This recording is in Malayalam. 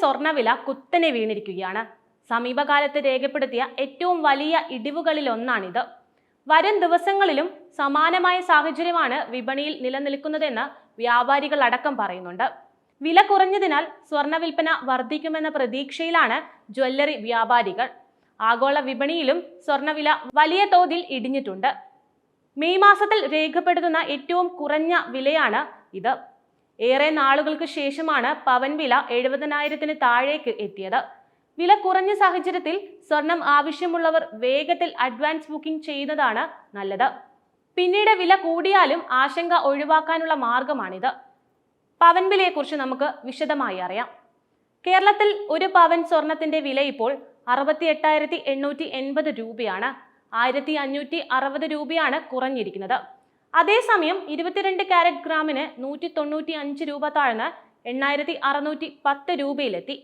സ്വർണവില കുത്തനെ വീണിരിക്കുകയാണ്. സമീപകാലത്ത് രേഖപ്പെടുത്തിയ ഏറ്റവും വലിയ ഇടിവുകളിലൊന്നാണിത്. വരും ദിവസങ്ങളിലും സമാനമായ സാഹചര്യമാണ് വിപണിയിൽ നിലനിൽക്കുന്നതെന്ന് വ്യാപാരികൾ അടക്കം പറയുന്നുണ്ട്. വില കുറഞ്ഞതിനാൽ സ്വർണ വിൽപ്പന വർദ്ധിക്കുമെന്ന പ്രതീക്ഷയിലാണ് ജ്വല്ലറി വ്യാപാരികൾ. ആഗോള വിപണിയിലും സ്വർണവില വലിയ തോതിൽ ഇടിഞ്ഞിട്ടുണ്ട്. മെയ് മാസത്തിൽ രേഖപ്പെടുത്തുന്ന ഏറ്റവും കുറഞ്ഞ വിലയാണ് ഇത്. ഏറെ നാളുകൾക്ക് ശേഷമാണ് പവൻ വില എഴുപതിനായിരത്തിന് താഴേക്ക് എത്തിയത്. വില കുറഞ്ഞ സാഹചര്യത്തിൽ സ്വർണം ആവശ്യമുള്ളവർ വേഗത്തിൽ അഡ്വാൻസ് ബുക്കിംഗ് ചെയ്യുന്നതാണ് നല്ലത്. പിന്നീട് വില കൂടിയാലും ആശങ്ക ഒഴിവാക്കാനുള്ള മാർഗമാണിത്. പവൻ വിലയെക്കുറിച്ച് നമുക്ക് വിശദമായി അറിയാം. കേരളത്തിൽ ഒരു പവൻ സ്വർണത്തിന്റെ വില ഇപ്പോൾ അറുപത്തി എട്ടായിരത്തി എണ്ണൂറ്റി എൺപത് രൂപയാണ്. ആയിരത്തി അഞ്ഞൂറ്റി അറുപത് രൂപയാണ് കുറഞ്ഞിരിക്കുന്നത്. അതേസമയം ഇരുപത്തിരണ്ട് കാരറ്റ് ഗ്രാമിന് നൂറ്റി തൊണ്ണൂറ്റി അഞ്ച് രൂപ താഴ്ന്ന് എണ്ണായിരത്തി അറുന്നൂറ്റി പത്ത് രൂപയിലെത്തി.